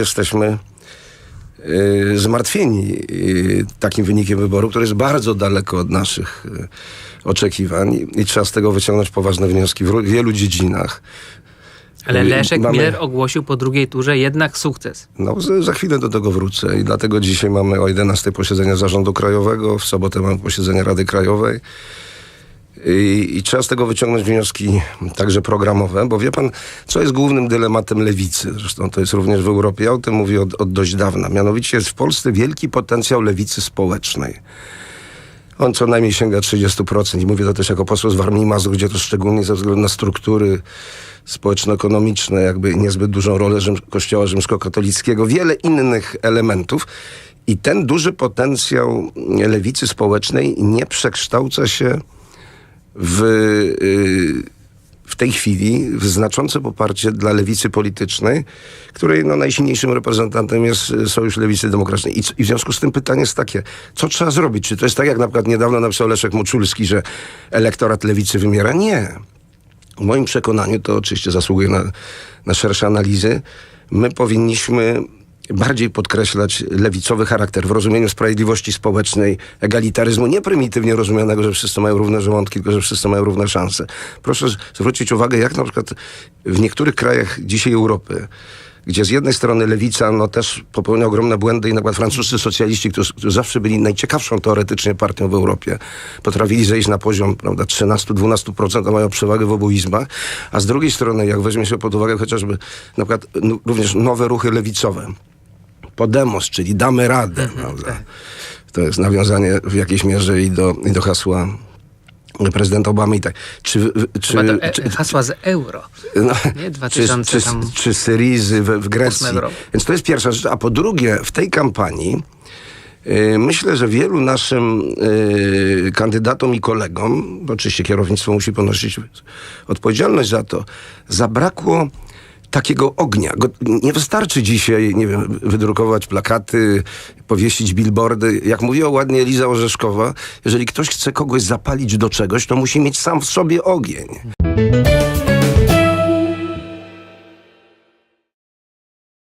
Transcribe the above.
jesteśmy y, zmartwieni y, takim wynikiem wyboru, który jest bardzo daleko od naszych y, oczekiwań i trzeba z tego wyciągnąć poważne wnioski w wielu dziedzinach. Ale Leszek mamy- Miller ogłosił po drugiej turze jednak sukces. No, za, za chwilę do tego wrócę i dlatego dzisiaj mamy o 11 posiedzenie Zarządu Krajowego, w sobotę mamy posiedzenie Rady Krajowej. I, I trzeba z tego wyciągnąć wnioski także programowe, bo wie pan, co jest głównym dylematem lewicy? Zresztą to jest również w Europie, ja o tym mówię od, od dość dawna. Mianowicie jest w Polsce wielki potencjał lewicy społecznej. On co najmniej sięga 30% i mówię to też jako poseł z Warmii Mazur, gdzie to szczególnie ze względu na struktury społeczno-ekonomiczne, jakby niezbyt dużą rolę Rzym, Kościoła rzymskokatolickiego, wiele innych elementów. I ten duży potencjał lewicy społecznej nie przekształca się w, y, w tej chwili znaczące poparcie dla lewicy politycznej, której no, najsilniejszym reprezentantem jest y, Sojusz Lewicy Demokratycznej. I, I w związku z tym pytanie jest takie, co trzeba zrobić? Czy to jest tak, jak na przykład niedawno napisał Leszek Moczulski, że elektorat lewicy wymiera? Nie. W moim przekonaniu, to oczywiście zasługuje na, na szersze analizy, my powinniśmy bardziej podkreślać lewicowy charakter w rozumieniu sprawiedliwości społecznej, egalitaryzmu, nie prymitywnie rozumianego, że wszyscy mają równe żołądki, tylko że wszyscy mają równe szanse. Proszę zwrócić uwagę, jak na przykład w niektórych krajach dzisiaj Europy, gdzie z jednej strony lewica no, też popełnia ogromne błędy i na przykład francuscy socjaliści, którzy, którzy zawsze byli najciekawszą teoretycznie partią w Europie, potrafili zejść na poziom prawda, 13-12%, a mają przewagę w obu izbach, a z drugiej strony, jak weźmie się pod uwagę chociażby na przykład no, również nowe ruchy lewicowe, Podemos, czyli damy radę, prawda? To jest nawiązanie w jakiejś mierze i do, i do hasła prezydenta Obamy i tak. Czy, czy, e, czy, hasła z euro. no, Nie, czy, 2000 czy, tam czy Syrizy w, w Grecji. Więc to jest pierwsza rzecz. A po drugie, w tej kampanii y, myślę, że wielu naszym y, kandydatom i kolegom, bo oczywiście kierownictwo musi ponosić odpowiedzialność za to, zabrakło takiego ognia. Go, nie wystarczy dzisiaj, nie wiem, wydrukować plakaty, powiesić billboardy. Jak mówiła ładnie Eliza Orzeszkowa, jeżeli ktoś chce kogoś zapalić do czegoś, to musi mieć sam w sobie ogień.